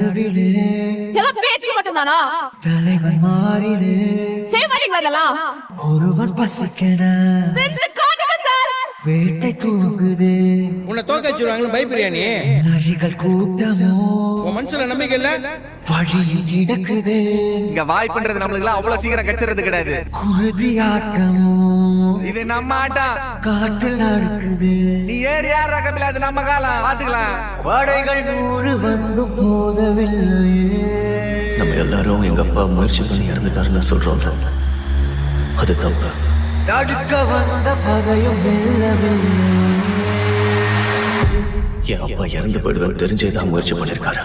நடுவிலே ஏதோ பேச்சு மட்டும்தானா? தலைவன் மாறினே செய்ய மாட்டீங்களா இதெல்லாம் ஒருவன் பசிக்கன வேட்டை தூங்குது. உன்னை தோக்க வச்சிருவாங்கன்னு பயப்படுறியா நீ? நரிகள் கூட்டமோ? உன் மனசுல நம்பிக்கை இல்ல? வழியில் கிடக்குது இங்க வாய்ப்புன்றது நம்மளுக்கு அவ்வளவு சீக்கிரம் கிடைச்சிறது கிடையாது. குருதி ஆட்டமோ? இது நம்ம ஆட்டம். காட்டில் நடக்குது. நீ ஏறி யார் ரகமில்ல அது நம்ம காலம். பாத்துக்கலாம். படைகள் நூறு வந்து போதவில்லையே நம்ம எல்லாரும் எங்க அப்பா முயற்சி பண்ணி இறந்துட்டாருன்னு சொல்றோம்ல அது தப்பு. தடுக்க வந்த பகையும் வெல்லவில்லை என் அப்பா இறந்து போயிடுவேன் தெரிஞ்சே தான் முயற்சி கண்ட